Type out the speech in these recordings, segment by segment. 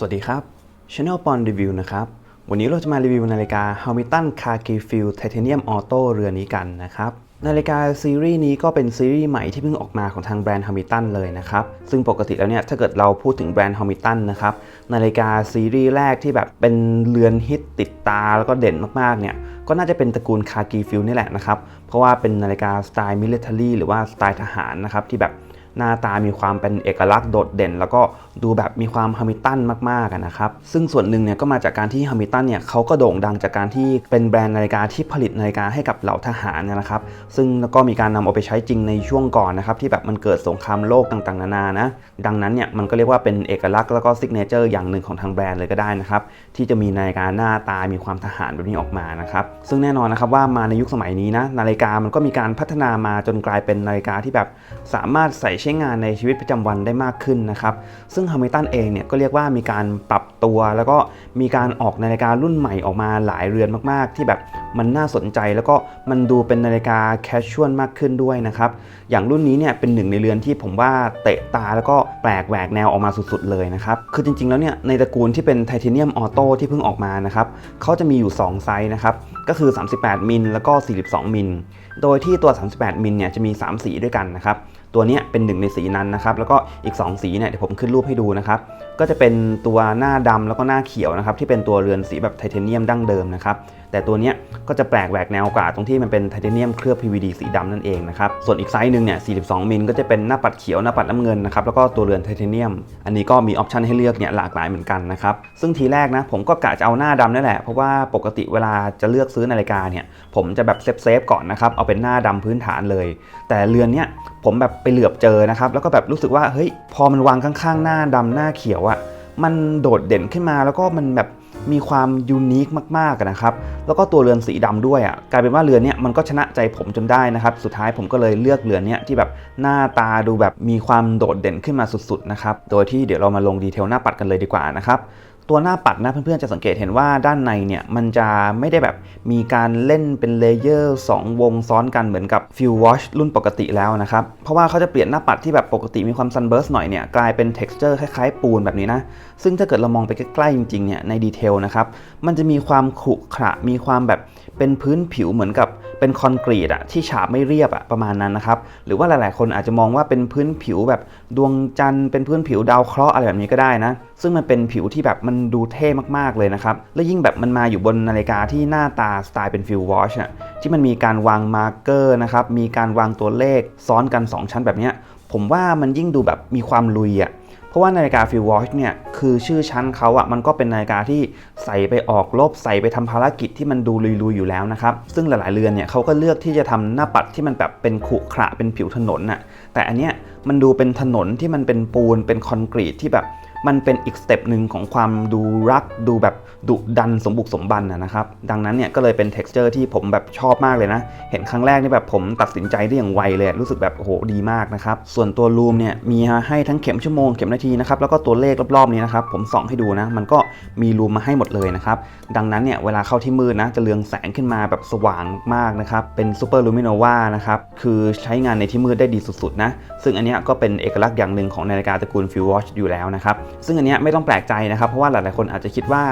สวัสดีครับ Channel Pon Review นะครับ วันนี้เราจะมารีวิวนาฬิกา Hamilton Cargill Titanium Auto เรือนนี้กันนะครับ นาฬิกาซีรีส์นี้ก็เป็นซีรีส์ใหม่ที่เพิ่งออกมาของทางแบรนด์ Hamilton เลยนะครับ ซึ่งปกติแล้วเนี่ยถ้าเกิดเราพูดถึงแบรนด์ Hamilton นะครับ นาฬิกาซีรีส์แรกที่แบบเป็นเรือนฮิตติดตาแล้วก็เด่นมากๆเนี่ยก็น่าจะเป็นตระกูล Cargill นี่แหละนะครับ เพราะว่าเป็นนาฬิกาสไตล์ military หรือว่าสไตล์ทหารนะครับที่แบบ หน้าตามีความเป็นเอกลักษณ์โดดเด่น แล้วก็ดูแบบมีความฮามิตันมากๆนะครับ ซึ่งส่วนหนึ่งเนี่ยก็มาจากการที่ฮามิตันเนี่ยเขาก็โด่งดังจากการที่เป็นแบรนด์นาฬิกาที่ผลิตนาฬิกาให้กับเหล่าทหารนนะครับ ซึ่งก็มีการนำเอาไปใช้จริงในช่วงก่อนนะครับที่แบบมันเกิดสงครามโลกต่างๆนานานะดังนั้นเนี่ยมันก็เรียกว่าเป็นเอกลักษณ์แล้วก็ซิกเนเจอร์อย่างหนึ่งของทางแบรนด์เลยก็ได้นะครับที่จะมีนาฬิกาหน้าตามีความทหารแบบนี้ออกมานะครับซึ่งแน่นอนนะครับว่ามาในยุคสมัยนี้นะนาฬิกามันก็มีการพัฒนามาจนกลายเป็นนาฬิกาที่แบบสามารถใส่ใช้้งานในชีวิตประจำวันได้มากขึ้นนะครับ ซึ่งฮามิลตันเองเนี่ยก็เรียกว่ามีการปรับตัวแล้วก็มีการออกนาฬิการุ่นใหม่ออกมาหลายเรือนมากๆ ที่แบบมันน่าสนใจแล้วก็มันดูเป็นนาฬิกาแคชชวลมากขึ้นด้วยนะครับ อย่างรุ่นนี้เนี่ยเป็นหนึ่งในเรือนที่ผมว่าเตะตาแล้วก็แปลกแหวกแนวออกมาสุดๆเลยนะครับ คือจริงๆแล้วเนี่ยในตระกูลที่เป็นไทเทเนียมออโต้ที่เพิ่งออกมานะครับเขาจะมีอยู่ 2 ไซส์นะครับ ก็คือ 38 มิลแล้วก็ 42 มิล โดยที่ตัว 38 มิลเนี่ยจะมี 3 สีด้วยกันนะครับ ตัวนี้เป็นหนึ่งในสีนั้นนะครับ แล้วก็อีก 2 สีเนี่ยเดี๋ยวผมขึ้นรูปให้ดูนะครับ ก็จะเป็นตัวหน้าดำแล้วก็หน้าเขียวนะครับ ที่เป็นตัวเรือนสีแบบไทเทเนียมดั้งเดิมนะครับ แต่ตัวเนี้ยก็จะแปลกแหวกแนวกว่าตรงที่มันเป็นไทเทเนียมเคลือบ PVD สีดำนั่นเองนะครับส่วนอีกไซส์หนึ่งเนี่ย42มิลก็จะเป็นหน้าปัดเขียวหน้าปัดน้ำเงินนะครับแล้วก็ตัวเรือนไทเทเนียม อันนี้ก็มีออปชันให้เลือกเนี่ยหลากหลายเหมือนกันนะครับซึ่งทีแรกนะผมก็กะจะเอาหน้าดำนั่นแหละเพราะว่าปกติเวลาจะเลือกซื้อนาฬิกาเนี่ยผมจะแบบเซฟเซฟก่อนนะครับเอาเป็นหน้าดำพื้นฐานเลย แต่เรือนเนี้ยผมแบบไปเหลือบเจอนะครับแล้วก็แบบรู้สึกว่าเฮ้ยพอมันวางข้างๆ หน้าดำหน้าเขียวอะ่ะ มันโดดเด่นขึ้นมาแล้วก็มันแบบมีความยูนิคมากๆนะครับ แล้วก็ตัวเรือนสีดำด้วยอะ่ะกลายเป็นว่าเรือนเนี้ยมันก็ชนะใจผมจนได้นะครับ สุดท้ายผมก็เลยเลือกเรือนเนี้ยที่แบบหน้าตาดูแบบมีความโดดเด่นขึ้นมาสุดๆนะครับ โดยที่เดี๋ยวเรามาลงดีเทลหน้าปัดกันเลยดีกว่านะครับ ตัวหน้าปัดนะเพื่อนๆจะสังเกตเห็นว่าด้านในเนี่ยมันจะไม่ได้แบบมีการเล่นเป็นเลเยอร์ 2 วงซ้อนกันเหมือนกับ f u Watch รุ่นปกติแล้วนะครับ เพราะว่าเขาจะเปลี่ยนหน้าปัดที่แบบปกติมีความ sunburst หน่อยเนี่ยกลายเป็น texture คล้ายๆปูนแบบนี้นะ ซึ่งถ้าเกิดเรามองไปใกล้ๆจริงๆเนี่ยในดีเทลนะครับมันจะมีความขรุขระมีความแบบเป็นพื้นผิวเหมือนกับ เป็นคอนกรีตอะที่ฉาบไม่เรียบอะประมาณนั้นนะครับหรือว่าหลาย ๆ คนอาจจะมองว่าเป็นพื้นผิวแบบดวงจันทร์เป็นพื้นผิวดาวเคราะห์อะไรแบบนี้ก็ได้นะ ซึ่งมันเป็นผิวที่แบบมันดูเท่มากๆเลยนะครับ และยิ่งแบบมันมาอยู่บนนาฬิกาที่หน้าตาสไตล์เป็นฟิลวอชอะที่มันมีการวางมาร์กเกอร์นะครับมีการวางตัวเลขซ้อนกัน 2 ชั้นแบบนี้ผมว่ามันยิ่งดูแบบมีความลุยอะ เพราะว่านาฬิกาฟิววอชเนี่ยคือชื่อชั้นเขาอะมันก็เป็นนาฬิกาที่ใส่ไปออกรบใส่ไปทำภารกิจที่มันดูลุยๆอยู่แล้วนะครับ ซึ่งหลายๆเรือนเนี่ยเขาก็เลือกที่จะทำหน้าปัดที่มันแบบเป็นขรุขระเป็นผิวถนนน่ะแต่อันเนี้ยมันดูเป็นถนนที่มันเป็นปูนเป็นคอนกรีตที่แบบมันเป็นอีกสเต็ปหนึ่งของความดูรักดูแบบดุดันสมบุกสมบันนะครับ ดังนั้นเนี่ยก็เลยเป็น t e x t อร์ที่ผมแบบชอบมากเลยนะ เห็นครั้งแรกนี่แบบผมตัดสินใจได้อย่างไวเลย รู้สึกแบบโอ้โหดีมากนะครับ ส่วนตัวรูมเนี่ยมีให้ทั้งเข็มชั่วโมงเข็มนาทีนะครับแล้วก็ตัวเลขรอบๆนี้นะครับผมส่องให้ดูนะ มันก็มีรูมมาให้หมดเลยนะครับ ดังนั้นเนี่ยเวลาเข้าที่มืดนะจะเรืองแสงขึ้นมาแบบสว่างมากนะครับเป็นซูเปอร์ลูมิโนวานะครับคือใช้งานในที่มืดได้ดีสุดๆนะซึ่งอันนี้ก็เป็นเอกลักษณ์อย่างหนึ่งของนาฬิกาตระกูลฟิววอชอยู่แล้วนะครับ ซึ่งอันนี้ไม่ต้องแปลกใจนะครับ เพราะว่าหลายๆคนอาจจะคิดว่า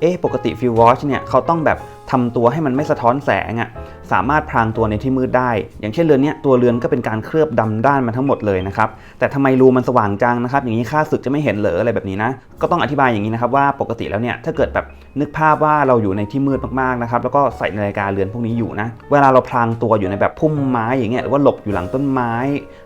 เอ๊ะ ปกติฟิววอชเนี่ยเขาต้องแบบ ทำตัวให้มันไม่สะท้อนแสงอะ่ะสามารถพรางตัวในที่มืดได้ อย่างเช่นเรือนเนี้ยตัวเรือนก็เป็นการเคลือบดำด้านมาทั้งหมดเลยนะครับแต่ทำไมรูมันสว่างจังนะครับอย่างนี้ค่าศึกจะไม่เห็นเหรออะไรแบบนี้นะก็ต้องอธิบายอย่างนี้นะครับว่าปกติแล้วเนี่ยถ้าเกิดแบบนึกภาพว่าเราอยู่ในที่มืดมากๆนะครับแล้วก็ใส่นาฬิกาเรือนพวกนี้อยู่นะเวลาเราพรางตัวอยู่ในแบบพุ่มไม้อย่างเงี้ยหรือว่าหลบอยู่หลังต้นไม้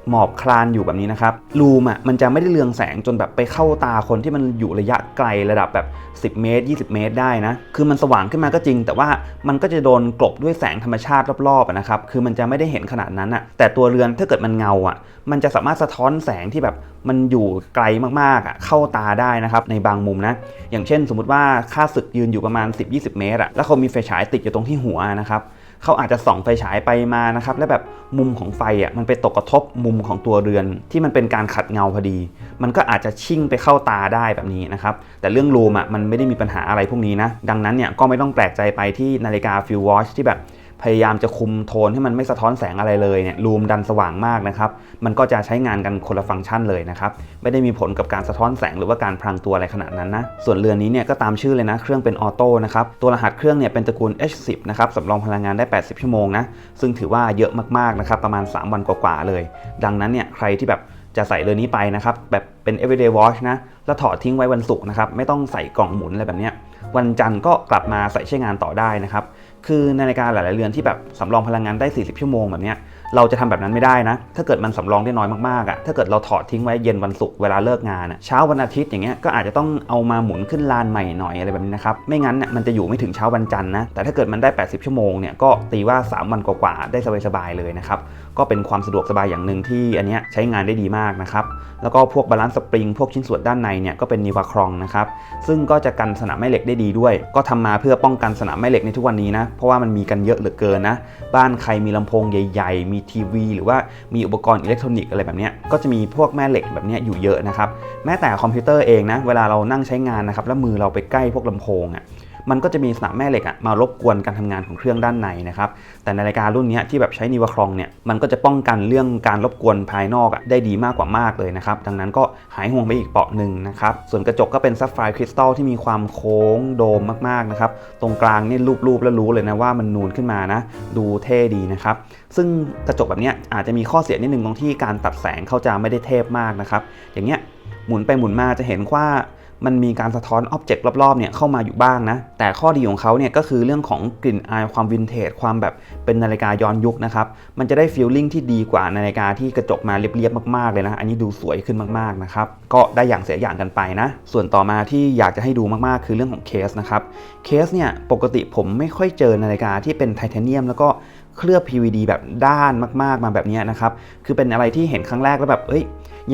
หมอบคลานอยู่แบบนี้นะครับรูมอะมันจะไม่ได้เรืองแสงจนแบบไปเข้าตาคนที่มันอยู่ระยะไกลระดับแบบ 10 เมตร 20 เมตรได้นะคือมันสว่างขึ้นมาก็จริง แต่ว่ามันก็จะโดนกลบด้วยแสงธรรมชาติรอบๆนะครับคือมันจะไม่ได้เห็นขนาดนั้นอะแต่ตัวเรือนถ้าเกิดมันเงาอะมันจะสามารถสะท้อนแสงที่แบบมันอยู่ไกลมากๆอะเข้าตาได้นะครับในบางมุมนะอย่างเช่น สมมติว่าค่าศึกยืนอยู่ประมาณ 10-20 เมตรอะแล้วเขามีไฟฉายติดอยู่ตรงที่หัวนะครับ เขาอาจจะส่องไฟฉายไปมานะครับและแบบมุมของไฟอะมันไปตกกระทบมุมของตัวเรือน ที่มันเป็นการขัดเงาพอดี มันก็อาจจะชิ่งไปเข้าตาได้แบบนี้นะครับแต่เรื่องรูมอะมันไม่ได้มีปัญหาอะไรพวกนี้นะดังนั้นเนี่ยก็ไม่ต้องแปลกใจไปที่นาฬิกาฟิววอชที่แบบ พยายามจะคุมโทนให้มันไม่สะท้อนแสงอะไรเลยเนี่ยรูมดันสว่างมากนะครับมันก็จะใช้งานกันคนละฟังก์ชันเลยนะครับไม่ได้มีผลกับการสะท้อนแสงหรือว่าการพรางตัวอะไรขนาดนั้นนะส่วนเรือนนี้เนี่ยก็ตามชื่อเลยนะเครื่องเป็นออโต้นะครับตัวรหัสเครื่องเนี่ยเป็นตระกูล H10 นะครับสำรองพลังงานได้ 80 ชั่วโมงนะซึ่งถือว่าเยอะมากๆนะครับประมาณ 3 วันกว่าๆเลย ดังนั้นเนี่ยใครที่แบบจะใส่เรือนนี้ไปนะครับแบบเป็น everyday wash นะแล้วถอดทิ้งไว้วันศุกร์นะครับไม่ต้องใส่กล่องหมุนอะไรแบบนี้วันจันทร์ก็กลับมาใส่ใช้งานต่อได้นะครับ คือนาฬิกาหลาย ๆ เรือนที่แบบสำรองพลังงานได้ 40 ชั่วโมงแบบเนี้ยเราจะทำแบบนั้นไม่ได้นะ ถ้าเกิดมันสำรองได้น้อยมากๆอะถ้าเกิดเราถอดทิ้งไว้เย็นวันศุกร์เวลาเลิกงานอะเช้าวันอาทิตย์อย่างเงี้ย ก็อาจจะต้องเอามาหมุนขึ้นลานใหม่หน่อยอะไรแบบนี้นะครับ ไม่งั้นเนี่ยมันจะอยู่ไม่ถึงเช้าวันจันทร์นะ แต่ถ้าเกิดมันได้ 80 ชั่วโมงเนี่ย ก็ตีว่า 3 วันกว่าๆ ได้สบายๆ เลยนะครับก็เป็นความสะดวกสบายอย่างหนึ่งที่อันนี้ใช้งานได้ดีมากนะครับ แล้วก็พวกบาลานซ์สปริงพวกชิ้นส่วนด้านในเนี่ยก็เป็นนิวาครองนะครับ ซึ่งก็จะกันสนามแม่เหล็กได้ดีด้วย ก็ทำมาเพื่อป้องกันสนามแม่เหล็กในทุกวันนี้นะ เพราะว่ามันมีกันเยอะเหลือเกินนะ บ้านใครมีลำโพงใหญ่ ๆ มีทีวี หรือว่ามีอุปกรณ์อิเล็กทรอนิกส์อะไรแบบนี้ก็จะมีพวกแม่เหล็กแบบนี้อยู่เยอะนะครับ แม้แต่คอมพิวเตอร์เองนะ เวลาเรานั่งใช้งานนะครับ แล้วมือเราไปใกล้พวกลำโพงอะ มันก็จะมีสนามแม่เหล็กอะมารบกวนการทำงานของเครื่องด้านในนะครับแต่นาฬิการุ่นนี้ที่แบบใช้นิวครองเนี่ยมันก็จะป้องกันเรื่องการรบกวนภายนอกอะได้ดีมากกว่ามากเลยนะครับดังนั้นก็หายห่วงไปอีกเปราะหนึ่งนะครับส่วนกระจกก็เป็นซัฟไฟร์คริสตัลที่มีความโค้งโดมมากๆนะครับตรงกลางนี่รูปๆแล้วรู้เลยนะว่ามันนูนขึ้นมานะดูเท่ดีนะครับซึ่งกระจกแบบนี้อาจจะมีข้อเสียนิดนึงตรงที่การตัดแสงเขาจะไม่ได้เทพมากนะครับอย่างเงี้ยหมุนไปหมุนมาจะเห็นว่า มันมีการสะท้อนอ็อบเจกต์รอบๆเนี่ยเข้ามาอยู่บ้างนะ แต่ข้อดีของเขาเนี่ยก็คือเรื่องของกลิ่นอายความวินเทจความแบบเป็นนาฬิกาย้อนยุคนะครับ มันจะได้ฟีลลิ่งที่ดีกว่านาฬิกาที่กระจกมาเรียบๆมากๆเลยนะ อันนี้ดูสวยขึ้นมากๆนะครับ ก็ได้อย่างเสียอย่างกันไปนะ ส่วนต่อมาที่อยากจะให้ดูมากๆ คือเรื่องของเคสนะครับ เคสเนี่ยปกติผมไม่ค่อยเจอนาฬิกาที่เป็นไทเทเนียม แล้วก็เคลือบ PVD แบบด้านมาก ๆ มาแบบนี้นะครับ คือเป็นอะไรที่เห็นครั้งแรกแล้วแบบ เอ้ย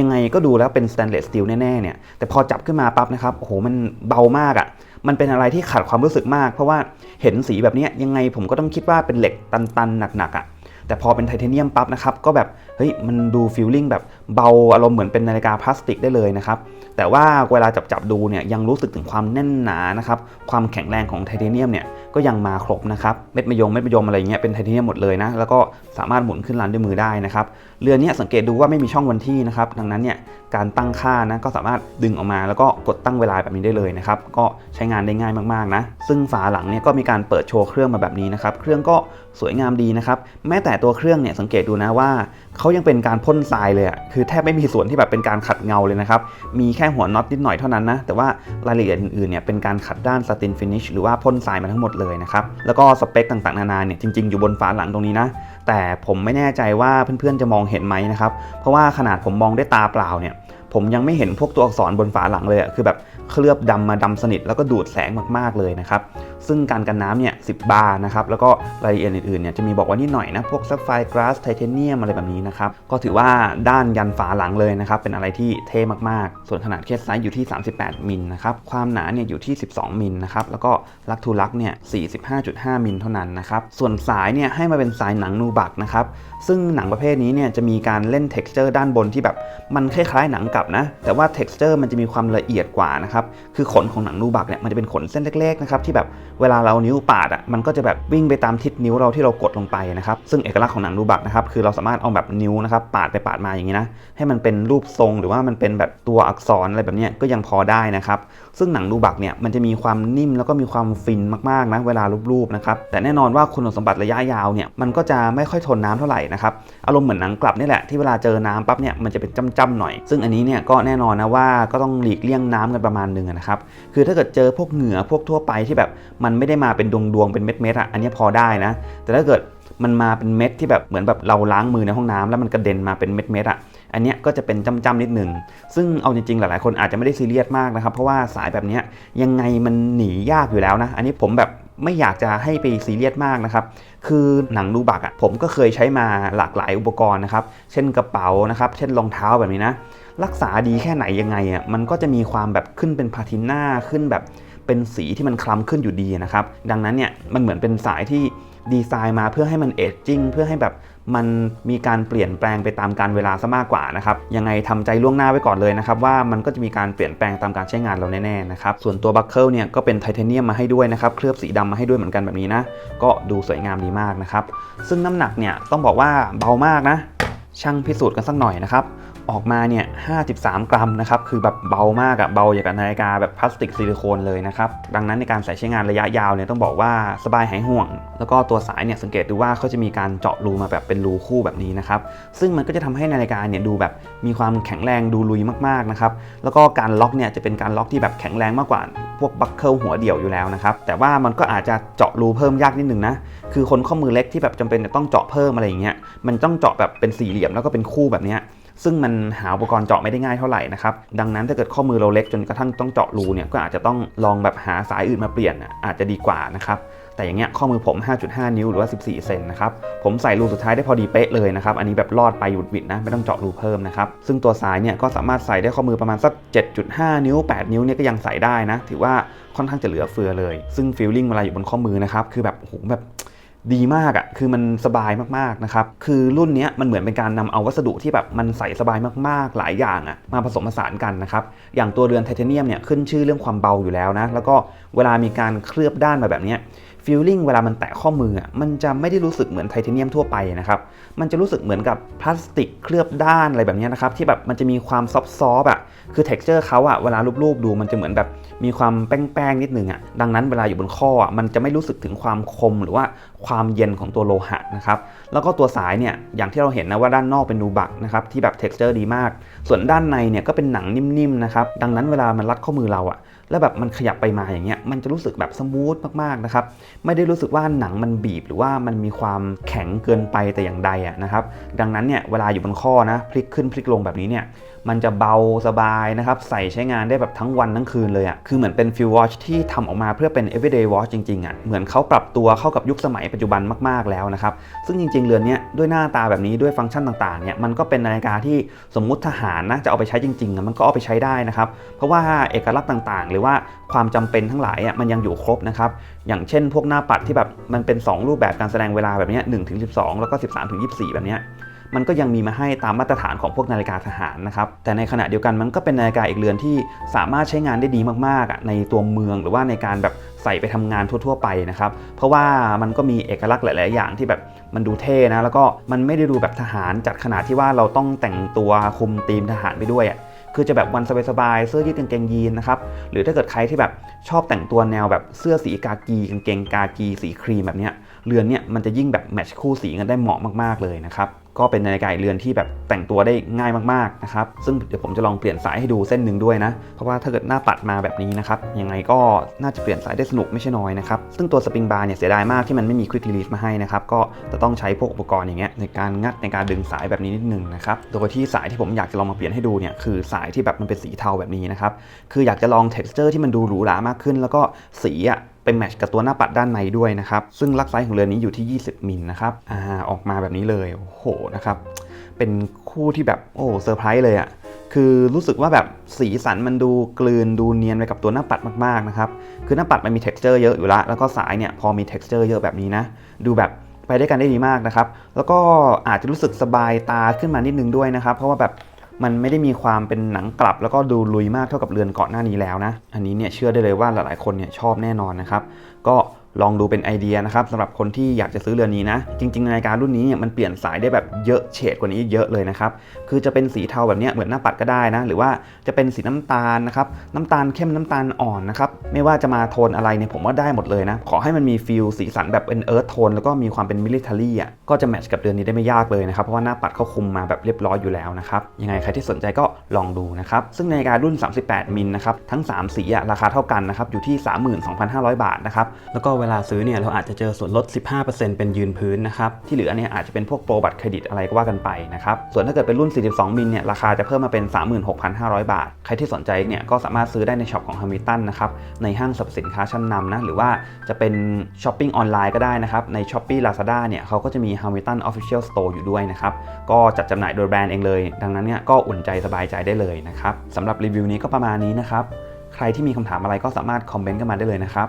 ยังไงก็ดูแล้วเป็นสแตนเลสสตีลแน่ๆเนี่ยแต่พอจับขึ้นมาปั๊บนะครับโอ้โหมันเบามากอะ่ะมันเป็นอะไรที่ขัดความรู้สึกมาก เพราะว่าเห็นสีแบบนี้ยังไงผมก็ต้องคิดว่าเป็นเหล็กตันๆหนักๆอะ่ะแต่พอเป็นไทเทเนียมปั๊บนะครับก็แบบเฮ้ยมันดูฟิลลิ่งแบบเบาอารมณ์เหมือนเป็นนาฬิกาพลาสติกได้เลยนะครับ แต่ว่าเวลาจับจับดูเนี่ยยังรู้สึกถึงความแน่นหนานะครับ ความแข็งแรงของไทเทเนียมเนี่ยก็ยังมาครบนะครับเม็ดมะยงเม็ดมะยมอะไรเงี้ยเป็นไทเทเนียมหมดเลยนะแล้วก็สามารถหมุนขึ้นลันด้วยมือได้นะครับเรือนนี้สังเกตดูว่าไม่มีช่องวันที่นะครับดังนั้นเนี่ยการตั้งค่านะก็สามารถดึงออกมา แล้วก็กดตั้งเวลาแบบนี้ได้เลยนะครับก็ใช้งานได้ง่ายมากๆนะซึ่งฝาหลังเนี่ยก็มีการเปิดโชว์เครื่องมาแบบนี้นะครับเครื่องก็สวยงามดีนะครับแม้แต่ตัวเครื่องเนี่ยสังเกตดูนะว่าเขายังเป็นการพ่นทรายเลยอะคือแทบไม่มีส่วนที่แบบเป็นการขัดเงาเลยนะครับ มีแค่หัวน็อตนิดหน่อยเท่านั้นนะ แต่ว่ารายละเอียดอื่นๆเนี่ยเป็นการขัดด้านสตินฟินิชหรือว่าพ่นทรายมาทั้งหมดเลยนะครับ แล้วก็สเปคต่างๆนานาเนี่ยจริงๆอยู่บนฝาหลังตรงนี้นะ แต่ผมไม่แน่ใจว่าเพื่อนๆจะมองเห็นไหมนะครับ เพราะว่าขนาดผมมองด้วยตาเปล่าเนี่ย ผมยังไม่เห็นพวกตัวอักษรบนฝาหลังเลยอะคือแบบเคลือบดำมาดำสนิทแล้วก็ดูดแสงมากๆเลยนะครับ ซึ่งการกันน้ำเนี่ย10บาร์นะครับแล้วก็รายละเอียดอื่นๆเนี่ยจะมีบอกว่านิดหน่อยนะพวกซัฟไฟร์กราสไทเทเนียมอะไรแบบนี้นะครับก็ถือว่าด้านยันฝาหลังเลยนะครับเป็นอะไรที่เท่มากๆ ส่วนขนาดเคสไซส์อยู่ที่ 38 มิลนะครับความหนาเนี่ยอยู่ที่ 12 มิลนะครับแล้วก็ลักทูลักเนี่ย45.5 มิลเท่านั้นนะครับส่วนสายเนี่ยให้มาเป็นสายหนังนูบักนะครับซึ่งหนังประเภทนี้เนี่ยจะมีการเล่น texture ด้านบนที่แบบมันคล้ายๆหนังกับนะ แต่ว่า texture มันจะมีความละเอียดกว่านะครับคือขนของหนังนูบักเนี่ยมันจะเป็นขนเส้นเล็กๆนะครับที่แบบเวลาเรานิ้วปาดอะมันก็จะแบบวิ่งไปตามทิศนิ้วเราที่เรากดลงไปนะครับซึ่งเอกลักษณ์ของหนังนูบักนะครับคือเราสามารถเอาแบบนิ้วนะครับปาดไปปาดมาอย่างนี้นะให้มันเป็นรูปทรงหรือว่ามันเป็นแบบตัวอักษรอะไรแบบนี้ก็ยังพอได้นะครับซึ่งหนังนูบักเนี่ยมันจะมีความนิ่มแล้วก็มีความฟินมากๆนะเวลารูปๆนะครับแต่แน่นอนว่าคุณสมบัติระยะยาวเนี่ยมันก็จะไม่ค่อยทนน้ำเท่าไหร่นะครับอารมณ์เหมือนหนังกลับนี่แหละที่เวลาเจอน้ำปั๊บเนี่ยมันจะเป็นจ้ำๆหน่อย ซึ่งอันนี้เนี่ยก็แน่นอนนะว่าก็ต้องหลีกเลี่ยงน้ำกันประมาณหนึ่งนะครับ คือถ้าเกิดเจอพวกเหงื่อพวกทั่วไปที่แบบมันไม่ได้มาเป็นดวงๆเป็นเม็ดๆอะอันนี้พอได้นะ แต่ถ้าเกิดมันมาเป็นเม็ดที่แบบเหมือนแบบเราล้างมือในห้องน้ำแล้วมันกระเด็นมาเป็นเม็ดๆอะอันนี้ก็จะเป็นจ้ำๆนิดหนึ่ง ซึ่งเอาจริงๆ หลายๆ คนอาจจะไม่ได้ซีเรียสมากนะครับ เพราะว่าสายแบบนี้ยังไงมันหนียากอยู่แล้วนะ อันนี้ผมแบบไม่อยากจะให้ไปซีเรียสมากนะครับ คือหนังนูบักอะผมก็เคยใช้มาหลากหลายอุปกรณ์นะครับ เช่นกระเป๋านะครับ เช่นรองเท้าแบบนี้นะ รักษาดีแค่ไหนยังไงอะมันก็จะมีความแบบขึ้นเป็นพาทิน่าขึ้นแบบเป็นสีที่มันคล้ำขึ้นอยู่ดีนะครับ ดังนั้นเนี่ยมันเหมือนเป็นสายที่ดีไซน์มาเพื่อให้มันเอจจิ้งเพื่อให้แบบมันมีการเปลี่ยนแปลงไปตามการเวลาซะมากกว่านะครับยังไงทำใจล่วงหน้าไว้ก่อนเลยนะครับว่ามันก็จะมีการเปลี่ยนแปลงตามการใช้งานเราแน่ๆนะครับส่วนตัวบัคเกิลเนี่ยก็เป็นไทเทเนียมมาให้ด้วยนะครับเคลือบสีดำมาให้ด้วยเหมือนกันแบบนี้นะก็ดูสวยงามดีมากนะครับซึ่งน้ำหนักเนี่ยต้องบอกว่าเบามากนะช่างพิสูจน์กันสักหน่อยนะครับ ออกมาเนี่ย 53 กรัมนะครับ คือแบบเบามากอะเบาอย่างกับนาฬิกาแบบพลาสติกซิลิโคนเลยนะครับ ดังนั้นในการใส่ใช้งานระยะยาวเนี่ยต้องบอกว่าสบายหายห่วง แล้วก็ตัวสายเนี่ยสังเกตดูว่าเขาจะมีการเจาะรูมาแบบเป็นรูคู่แบบนี้นะครับ ซึ่งมันก็จะทำให้นาฬิกาเนี่ยดูแบบมีความแข็งแรงดูลุยมากๆนะครับ แล้วก็การล็อกเนี่ยจะเป็นการล็อกที่แบบแข็งแรงมากกว่าพวกบัคเกิลหัวเดี่ยวอยู่แล้วนะครับ แต่ว่ามันก็อาจจะเจาะรูเพิ่มยากนิดนึงนะ คือคนข้อมือเล็กที่แบบจำเป็นจะต้องเจาะเพิ่มอะไรอย่างเงี้ย มันต้องเจาะแบบเป็นสี่เหลี่ยมแล้วก็เป็นคู่แบบเนี้ย ซึ่งมันหาอุปกรณ์เจาะไม่ได้ง่ายเท่าไหร่นะครับดังนั้นถ้าเกิดข้อมือเราเล็กจนกระทั่งต้องเจาะรูเนี่ยก็อาจจะต้องลองแบบหาสายอื่นมาเปลี่ยนอาจจะดีกว่านะครับแต่อย่างเงี้ยข้อมือผม 5.5 นิ้วหรือว่า 14 เซนนะครับ ผมใส่รูสุดท้ายได้พอดีเป๊ะเลยนะครับ อันนี้แบบรอดไปหยุดบิดนะ ไม่ต้องเจาะรูเพิ่มนะครับ ซึ่งตัวสายเนี่ยก็สามารถใส่ได้ข้อมือประมาณสัก 7.5 นิ้ว 8 นิ้วเนี่ยก็ยังใส่ได้นะ ถือว่าค่อนข้างจะเหลือเฟือเลย ซึ่งฟีลลิ่งเวลาอยู่บนข้อมือนะครับ คือแบบโอ้โหแบบ ดีมากอะ่ะคือมันสบายมากๆนะครับคือรุ่นนี้มันเหมือนเป็นการนำเอาวัสดุที่แบบมันใส่สบายมากๆหลายอย่างอะ่ะมาผสมผสานกันนะครับอย่างตัวเรือนไทเทเนียมเนี่ยขึ้นชื่อเรื่องความเบาอยู่แล้วนะแล้วก็เวลามีการเคลือบด้านมาแบบนี้ฟีลลิ่งเวลามันแตะข้อมืออะมันจะไม่ได้รู้สึกเหมือนไทเทเนียมทั่วไปนะครับ มันจะรู้สึกเหมือนกับพลาสติกเคลือบด้านอะไรแบบนี้นะครับ ที่แบบมันจะมีความซอฟต์อะคือ texture เขาอะเวลารูปๆดูมันจะเหมือนแบบมีความแป้งๆนิดนึงอะดังนั้นเวลาอยู่บนข้ออะมันจะไม่รู้สึกถึงความคมหรือว่า ความเย็นของตัวโลหะนะครับ แล้วก็ตัวสายเนี่ยอย่างที่เราเห็นนะว่าด้านนอกเป็นนูบักนะครับที่แบบ texture ดีมาก ส่วนด้านในเนี่ยก็เป็นหนังนิ่มๆนะครับ ดังนั้นเวลามันรัดข้อมือเราอะแล้วแบบมันขยับไปมาอย่างเงี้ยมันจะรู้สึกแบบสมูทมากๆนะครับ ไม่ได้รู้สึกว่าหนังมันบีบหรือว่ามันมีความแข็งเกินไปแต่อย่างใดอะนะครับ ดังนั้นเนี่ยเวลาอยู่บนข้อนะพลิกขึ้นพลิกลงแบบนี้เนี่ย มันจะเบาสบายนะครับ ใส่ใช้งานได้แบบทั้งวันทั้งคืนเลยอะ่ะ คือเหมือนเป็นฟิลวอชที่ทำออกมาเพื่อเป็น everyday watch จริงๆอะ่ะ เหมือนเขาปรับตัวเข้ากับยุคสมัยปัจจุบันมากๆแล้วนะครับ ซึ่งจริงๆ เรือนนี้ด้วยหน้าตาแบบนี้ด้วยฟังก์ชันต่างๆ เนี่ย มันก็เป็นนาฬิกาที่สมมุติทหารนะจะเอาไปใช้จริงๆอะมันก็เอาไปใช้ได้นะครับ เพราะว่าเอกลักษณ์ต่างๆ หรือว่าความจำเป็นทั้งหลายอะมันยังอยู่ครบนะครับ อย่างเช่น พวกหน้าปัดที่แบบมันเป็น 2 รูปแบบการแสดงเวลาแบบนี้1ถึง12 แล้วก็ 13ถึง24 แบบนี้ มันก็ยังมีมาให้ตามมาตรฐานของพวกนาฬิกาทหารนะครับ แต่ในขณะเดียวกันมันก็เป็นนาฬิกาอีกเรือนที่สามารถใช้งานได้ดีมากๆในตัวเมืองหรือว่าในการแบบใส่ไปทำงานทั่ว ๆ ไปนะครับ เพราะว่ามันก็มีเอกลักษณ์หลาย ๆ อย่างที่แบบมันดูเท่นะ แล้วก็มันไม่ได้ดูแบบทหารจัดขนาดที่ว่าเราต้องแต่งตัวคุมธีมทหารไปด้วยอะคือจะแบบวันสบายๆเสื้อยืดกางเกงยีนนะครับ หรือถ้าเกิดใครที่แบบชอบแต่งตัวแนวแบบเสื้อสีกากีกางเกงกากีสีครีมแบบเนี้ยเรือนเนี่ยมันจะยิ่งแบบแมทช์คู่สีกันได้เหมาะมากๆเลยนะครับ ก็เป็นนาฬิกาเรือนที่แบบแต่งตัวได้ง่ายมากๆนะครับซึ่งเดี๋ยวผมจะลองเปลี่ยนสายให้ดูเส้นหนึ่งด้วยนะ เพราะว่าถ้าเกิดหน้าปัดมาแบบนี้นะครับยังไงก็น่าจะเปลี่ยนสายได้สนุกไม่ใช่น้อยนะครับซึ่งตัวสปริงบาร์เนี่ยเสียดายมากที่มันไม่มีควิก r ีลี e มาให้นะครับก็จะต้องใช้พวกอุปกรณ์อย่างเงี้ยในการงัดในการดึงสายแบบนี้นิดนึงนะครับโดยที่สายที่ผมอยากจะลองมาเปลี่ยนให้ดูเนี่ยคือสายที่แบบมันเป็นสีเทาแบบนี้นะครับคืออยากจะลอง texture ที่มันดูหรูหรามากขึ้น แล้วก็สีอะ เป็นแมทช์กับตัวหน้าปัดด้านในด้วยนะครับ ซึ่งลักไซส์ของเรือนนี้อยู่ที่ 20 มิลนะครับอ่าออกมาแบบนี้เลย โอ้โหนะครับ เป็นคู่ที่แบบโอ้เซอร์ไพรส์เลยอะ่ะคือรู้สึกว่าแบบสีสันมันดูกลืนดูเนียนไปกับตัวหน้าปัดมากๆนะครับ คือหน้าปัดมันมี t e x t อร์เยอะอยู่ล้วแล้วก็สายเนี่ยพอมี t e x t อร์เยอะแบบนี้นะ ดูแบบไปได้กันได้ดีมากนะครับ แล้วก็อาจจะรู้สึกสบายตาขึ้นมานิดนึงด้วยนะครับ เพราะว่าแบบ มันไม่ได้มีความเป็นหนังกลับ แล้วก็ดูลุยมากเท่ากับเรือนก่อนหน้านี้แล้วนะ อันนี้เนี่ยเชื่อได้เลยว่าหลายๆคนเนี่ยชอบแน่นอนนะครับ ก็ ลองดูเป็นไอเดียนะครับสำหรับคนที่อยากจะซื้อเรือนนี้นะ จริงๆนาฬิการุ่นนี้เนี่ยมันเปลี่ยนสายได้แบบเยอะเฉดกว่านี้เยอะเลยนะครับ คือจะเป็นสีเทาแบบนี้เหมือนหน้าปัดก็ได้นะ หรือว่าจะเป็นสีน้ำตาลนะครับ น้ำตาลเข้มน้ำตาลอ่อนนะครับ ไม่ว่าจะมาโทนอะไรเนี่ยผมว่าได้หมดเลยนะ ขอให้มันมีฟิลสีสันแบบเป็นเอิร์ธโทนแล้วก็มีความเป็นมิลิเทอรี่อะก็จะแมทช์กับเรือนนี้ได้ไม่ยากเลยนะครับเพราะว่าหน้าปัดเขาคุมมาแบบเรียบร้อยอยู่แล้วนะครับยังไงใครที่สนใจก็ลองดูนะครับซึ่งนาฬิการุ่น 38 มิลนะครับทั้ง 3 สีอะราคาเท่ากันนะครับอยู่ที่ 32,500 บาทนะครับแล้วก็เววลาซื้อเนี่ยเราอาจจะเจอส่วนลด 15%เป็นยืนพื้นนะครับ ที่เหลือเนี่ยอาจจะเป็นพวกโปรบัตรเครดิตอะไรก็ว่ากันไปนะครับ ส่วนถ้าเกิดเป็นรุ่น 42 มิลเนี่ยราคาจะเพิ่มมาเป็น 36,500 บาท ใครที่สนใจเนี่ยก็สามารถซื้อได้ในช็อปของ h a m i l t o n นะครับ ในห้างสรรพสินค้าชั้นนำนะ หรือว่าจะเป็นช้อปปิ้งออนไลน์ก็ได้นะครับ ใน s h อ p e e Lazada เนี่ยเขาก็จะมี h a m i l t o n Official Store อยู่ด้วยนะครับ ก็จัดจำหน่ายโดยแบรนด์เองเลย ดังนั้นเนี่ยก็อุ่นใจสบายใจได้เลยนะครับสำหรับรีวิวนี้ก็ประมาณนี้นะครับ ใครที่มีคำถามอะไรก็สามารถคอมเมนต์กันมาได้เลยนะครับ